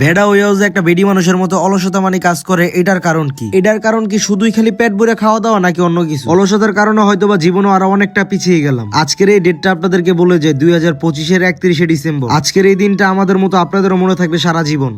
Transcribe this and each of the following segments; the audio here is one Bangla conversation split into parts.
ভেড়া হয়েও যে একটা বেডি মানুষের মতো অলসতা মানে কাজ করে এটার কারণ কি? এটার কারণ কি শুধুই খালি পেট ভরে খাওয়া দাওয়া নাকি অন্য কিছু? অলসতার কারণে হয়তো বা জীবনও আরও অনেকটা পিছিয়ে গেলাম। আজকের এই ডেটটা আপনাদেরকে বলে যে দুই হাজার পঁচিশের একত্রিশে ডিসেম্বর। আজকের এই দিনটা আমাদের মতো আপনাদেরও মনে থাকবে সারা জীবন।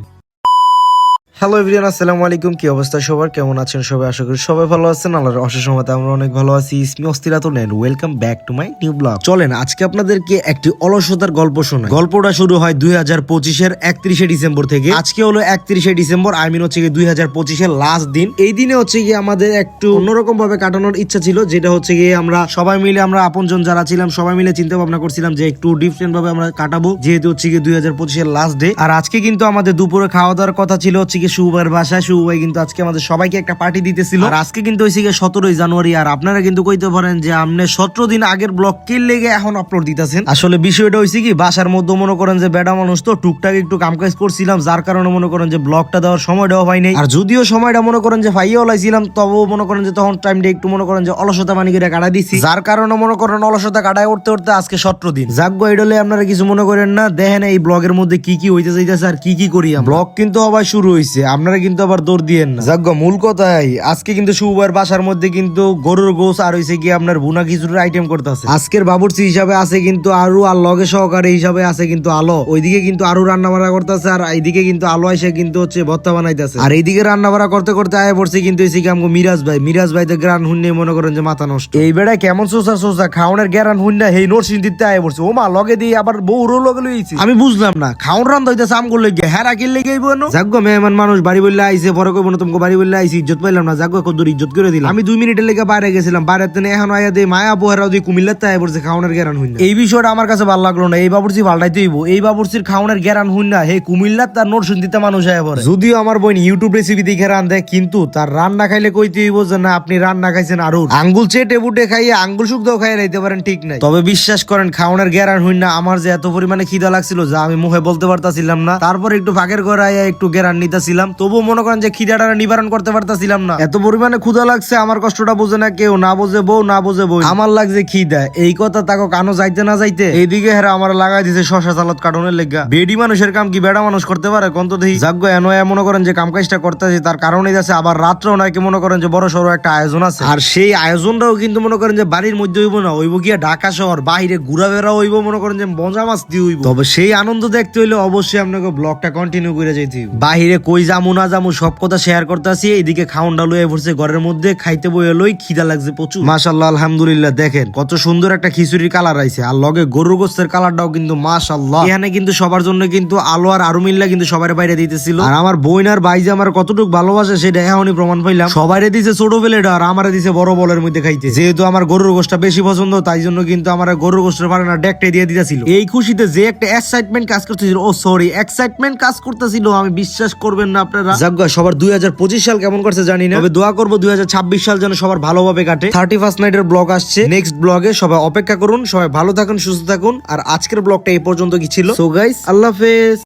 হ্যালো এভরিয়ান আসসালামু আলাইকুম। কি অবস্থা সবার? কেমন আছেন সবাই? আশা করি সবাই ভালো আছেন। আল্লাহর অশেষ মতে আমরা অনেক ভালো আছি। ইসমি অস্থিরাত নেন welcome back to my new blog চলেন, আজকে আপনাদেরকে একটি অলসতার গল্প শোনাই। গল্পটা শুরু হয় দুই হাজার পঁচিশের একত্রিশে ডিসেম্বর থেকে। আজকে হলো একত্রিশে ডিসেম্বর আই মিন হচ্ছে গিয়ে দুই হাজার পঁচিশের লাস্ট দিন। এই দিনে হচ্ছে গিয়ে আমাদের একটু অন্যরকম ভাবে কাটানোর ইচ্ছা ছিল, যেটা হচ্ছে গিয়ে আমরা সবাই মিলে, আমরা আপনজন যারা ছিলাম, সবাই মিলে চিন্তা ভাবনা করছিলাম যে একটু ডিফারেন্ট ভাবে আমরা কাটাবো, যেহেতু হচ্ছে গিয়ে দুই হাজার পঁচিশের লাস্ট ডে আর আজকে কিন্তু আমাদের দুপুরে খাওয়া দাওয়ার কথা ছিল হচ্ছে শুভবার বাসায় শুভ ভাই কিন্তু আজকে আমাদের সবাইকে একটা পার্টি দিতেছিল। আর আজকে কিন্তু হয়েছে গিয়ে সতেরোই জানুয়ারি, আর আপনারা কিন্তু কইতে পারেন যে আপনি সতেরো দিন আগের ব্লগ কে লেগে এখন আপলোড দিতেছেন। আসলে বিষয়টা হয়েছে কি, বাসার মধ্যে মনে করেন যে বেডা মানুষ তো টুকটাক একটু কামকাজ করছিলাম, যার কারণে মনে করেন যে ব্লগটা দেওয়ার সময়টাও হয় নাই। আর যদিও সময়টা মনে করেন যে ফাইয়াও লাইছিলাম, তবুও মনে করেন যে তখন টাইমটা একটু মনে করেন যে অলসতা মানি করে কাটা দিছি। যার কারণে মনে করেন অলসতা কাটায় উঠতে উঠতে আজকে সতেরো দিন। যাগ্য এডলে আপনারা কিছু মনে করেন না, দেখেন এই ব্লগের মধ্যে কি কি হইতে যাইতেছে আর কি কি করি ব্লগ কিন্তু আবার শুরু হয়েছে আপনারা কিন্তু আবার দৌড় দিয়েন না। যাগ্য মূল কথাই আজকে কিন্তু শুভবার বাসার মধ্যে কিন্তু গরুর গোস আর হইছে কি আপনার বুনা খিচুড়ির আইটেম করতেছে। আজকের বাবুর্চি হিসাবে আছে কিন্তু আরু আর লগে সহকারে হিসাবে আছে কিন্তু আলো। ওইদিকে কিন্তু আরু রান্না বাড়া করতেছে আর এইদিকে কিন্তু আলো এসে কিন্তু হচ্ছে ভত্তা বানাইতেছে। আর এইদিকে রান্না বান্না করতে করতে আয় পড়ছে কিন্তু এসে কি আমগো মিরাজ ভাই। মিরাজ ভাই তো গ্রান হুন্নে মনে করেন যে মাথা নষ্ট। এই বেড়ায় কেমন সোসা সোসা খাওনের গ্যারান হুন্না হেই নরসিং দিতে আয় পড়ছে। ও মা লগে দিয়ে আবার বউরও লগে লইছি। আমি বুঝলাম না খাওয়ান রান দইতেছে আমগো লগে হেরা কিল লেগে যাগ্য মেহমান মানুষ বাড়ি বললে আইছে পরে কইবো না তোমাকে বাড়ি বললে আইছি ইজ্জত পাইলাম না যাগ্য কত ইজ্জত করে দিলাম। আমি দুই মিনিটের লেগে বাইরে গেছিলাম বাইরে তেনে এখন আয়া দে মায়া পোহেরা দিয়ে কুমিল্লাতে আয় পড়ছে খাওনের গ্যারান হুন্না এই বিষয়টা আমার কাছে ভালো লাগল না এই বাবুর্চি পাল্টাইতে হইব এই বাবুর্চির খাওনের গ্যারান হুন্না হে কুমিল্লার তার নোট শুনতে মানুষ আয় পড়ে। যদিও আমার বোন ইউটিউব রেসিপি দেখে রান দেয় কিন্তু তার রান্না খাইলে কইতে হইব যে না আপনি রান্না খাইছেন আরও আঙ্গুল চেটে বুটে খাইয়ে আঙ্গুল শুকদাও খাইয়ে লাইতে পারেন ঠিক নাই। তবে বিশ্বাস করেন খাওনের গ্যারান হইন না। আমার যে এত পরিমাণে খিদা লাগছিল যা আমি মুখে বলতে পারতাছিলাম না। তারপর একটু ফাঁকের করে আয়া একটু গ্যারান নিতেছিলাম। তবুও মনে করেন যে খিদাটা নিবারণ করতে পারতাছিলাম না। এত পরিমাণে ক্ষুদা লাগছে আমার কষ্টটা বোঝে না কেউ না বোঝে বউ না বোঝে বউ আমার লাগছে খিদা। এই কথা তাকে কানো যাইতে না যাইতে এইদিকে হেরা আমার লাগাই দিছে শশা সালাদ কাটনের লেগা। বেডি মানুষের কাম কি বেড়া মানুষ করতে পারে? কন্ত দেখি। যাগ্য এনো মনে করেন যে কাম কাজটা করতেছে তার কারণে যাচ্ছে। আবার রাত্রেও নাকি মনে করেন যে বড় সড়ো একটা আয়োজন আছে। আর সেই আয়োজনটাও কিন্তু মনে করেন যে বাড়ির মধ্যে হইব না। হইব গিয়া ঢাকা শহর বাইরে ঘুরা বেড়া হইব মনে করেন যে মজা মাস্তি হইব। তবে সেই আনন্দ দেখতে হইলে অবশ্যই আপনাকে ব্লগটা কন্টিনিউ করে যাইতে। বাহিরে কই যামু না যামু সব কথা শেয়ার করতেছি। এদিকে খাউন ডালু পড়ছে ঘরের মধ্যে খাইতে বই লই খিদা লাগছে প্রচুর। মাশাল্লাহ আলহামদুলিল্লাহ দেখেন কত সুন্দর একটা খিচুড়ির কালার আইছে। আর লগে গরুর গোস্তের কালারটাও কিন্তু মাশাল্লাহ। এখানে কিন্তু সবার জন্য কিন্তু আলো আর আরু মিল্লা কিন্তু সবার বাইরে দিতেছিল। আর আমার বোন আর ভাই যে আমার কতটুকু ভালোবাসে সেটা এখনই প্রমাণ পাইলাম। সবাইরে দিছে ছোট বেলেটা আর আমারে দিছে বড় বলের মধ্যে খাইতে। যেহেতু আমার গরুর গোষ্ঠটা বেশি পছন্দ তাই জন্য কিন্তু আমার গরুর গোষ্ঠের পারে না ডেকটে দিয়ে দিতেছিল। এই খুশিতে যে একটা এক্সাইটমেন্ট কাজ করতেছিল ও সরি এক্সাইটমেন্ট কাজ করতেছিল আমি বিশ্বাস করবেন না। আপনারা? যাজ্ঞা সবার দুই হাজার পঁচিশ সাল কেমন করছে জানি না। তবে দোয়া করব দুই হাজার ছাব্বিশ সাল যেন সবার ভালোভাবে কাটে। থার্টি ফার্স্ট নাইট এর ব্লগ আসছে। নেক্সট ব্লগে সবাই অপেক্ষা করুন সবাই ভালো থাকুন সুস্থ থাকুন। আর আজকের ব্লগটা এই পর্যন্ত কি ছিল? সো গাইস আল্লাহ হাফেজ।